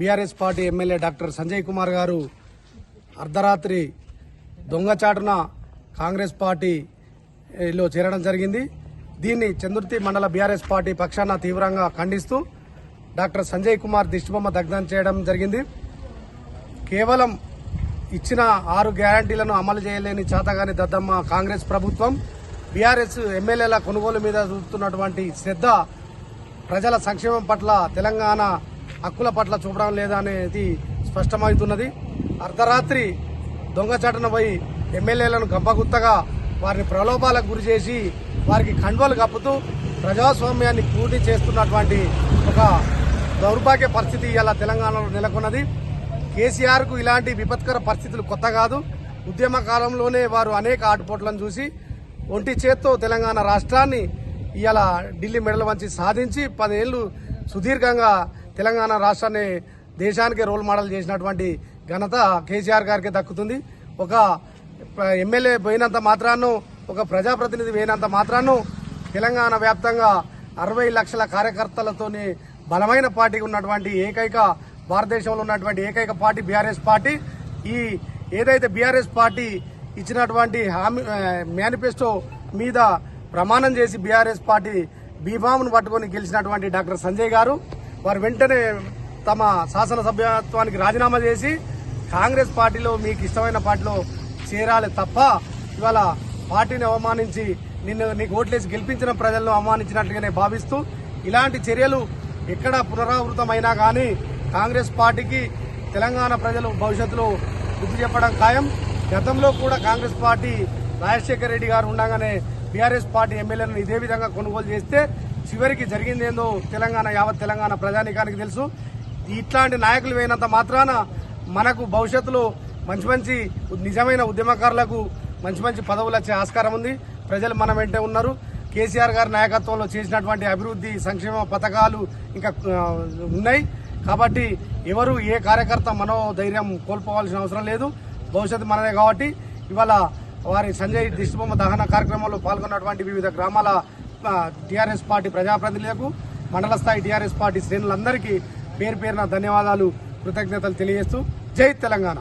BRS party MLA doctor Sanjay Kumar garu అర్ధరాత్రి దొంగచాటున కాంగ్రెస్ పార్టీలో చేరడం జరిగింది. దీన్ని చంద్రుతి మండల బీఆర్ఎస్ పార్టీ పక్షాన తీవ్రంగా ఖండిస్తూ డాక్టర్ సంజయ్ కుమార్ దిష్టిబొమ్మ దగ్ధం చేయడం జరిగింది. కేవలం ఇచ్చిన ఆరు గ్యారంటీలను అమలు చేయలేని చేతగాని దద్దమ్మ కాంగ్రెస్ ప్రభుత్వం బీఆర్ఎస్ ఎమ్మెల్యేల కొనుగోలు మీద చూపుతున్నటువంటి శ్రద్ధ ప్రజల సంక్షేమం పట్ల తెలంగాణ హక్కుల పట్ల చూపడం లేదా అనేది స్పష్టమవుతున్నది. అర్ధరాత్రి దొంగచాటున పోయి ఎమ్మెల్యేలను గంపగుత్తగా వారిని ప్రలోభాలకు గురి చేసి వారికి కండువలు కప్పుతూ ప్రజాస్వామ్యాన్ని పూర్తి చేస్తున్నటువంటి ఒక దౌర్భాగ్య పరిస్థితి ఇలా తెలంగాణలో నెలకొన్నది. కేసీఆర్కు ఇలాంటి విపత్కర పరిస్థితులు కొత్త కాదు. ఉద్యమ కాలంలోనే వారు అనేక ఆటుపోట్లను చూసి ఒంటి చేత్తో తెలంగాణ రాష్ట్రాన్ని ఇవాళ ఢిల్లీ మెడల్ వంచి సాధించి పదేళ్ళు సుదీర్ఘంగా తెలంగాణ రాష్ట్రాన్ని దేశానికి రోల్ మోడల్ చేసినటువంటి ఘనత కేసీఆర్ గారికి దక్కుతుంది. ఒక ఎమ్మెల్యే పోయినంత మాత్రాను ఒక ప్రజాప్రతినిధి పోయినంత మాత్రాను తెలంగాణ వ్యాప్తంగా అరవై లక్షల కార్యకర్తలతోని బలమైన పార్టీకి ఉన్నటువంటి ఏకైక భారతదేశంలో ఉన్నటువంటి ఏకైక పార్టీ బీఆర్ఎస్ పార్టీ. ఈ ఏదైతే బీఆర్ఎస్ పార్టీ ఇచ్చినటువంటి హామీ మేనిఫెస్టో మీద ప్రమాణం చేసి బీఆర్ఎస్ పార్టీ బీఫామ్ను పట్టుకొని గెలిచినటువంటి డాక్టర్ సంజయ్ గారు వారు వెంటనే తమ శాసనసభ్యత్వానికి రాజీనామా చేసి కాంగ్రెస్ పార్టీలో మీకు ఇష్టమైన పార్టీలో చేరాలి తప్ప ఇవాళ పార్టీని అవమానించి నిన్ను నీకు ఓట్లేసి గెలిపించిన ప్రజలను అవమానించినట్లుగానే భావిస్తూ ఇలాంటి చర్యలు ఎక్కడ పునరావృతమైనా కానీ కాంగ్రెస్ పార్టీకి తెలంగాణ ప్రజలు భవిష్యత్తులో గుర్తు చెప్పడం ఖాయం. గతంలో కూడా కాంగ్రెస్ పార్టీ రాజశేఖర రెడ్డి గారు ఉండగానే బీఆర్ఎస్ పార్టీ ఎమ్మెల్యేలను ఇదే విధంగా కొనుగోలు చేస్తే చివరికి జరిగిందేందో తెలంగాణ యావత్ తెలంగాణ ప్రజానికానికి తెలుసు. ఇట్లాంటి నాయకులు వేయినంత మాత్రాన మనకు భవిష్యత్తులో మంచి మంచి నిజమైన ఉద్యమకారులకు మంచి మంచి పదవులు వచ్చే ఆస్కారం ఉంది. ప్రజలు మన వెంటే ఉన్నారు. కేసీఆర్ గారి నాయకత్వంలో చేసినటువంటి అభివృద్ధి సంక్షేమ పథకాలు ఇంకా ఉన్నాయి. కాబట్టి ఎవరు ఏ కార్యకర్త మనోధైర్యం కోల్పోవాల్సిన అవసరం లేదు. భవిష్యత్తు మనదే కాబట్టి ఇవాళ వారి సంజయ్ దిష్టిబొమ్మ దహన కార్యక్రమంలో పాల్గొన్నటువంటి వివిధ గ్రామాల టీఆర్ఎస్ పార్టీ ప్రజాప్రతినిధులకు మండల స్థాయి టీఆర్ఎస్ పార్టీ శ్రేణులందరికీ పేరు పేరున ధన్యవాదాలు కృతజ్ఞతలు తెలియజేస్తూ జై తెలంగాణ.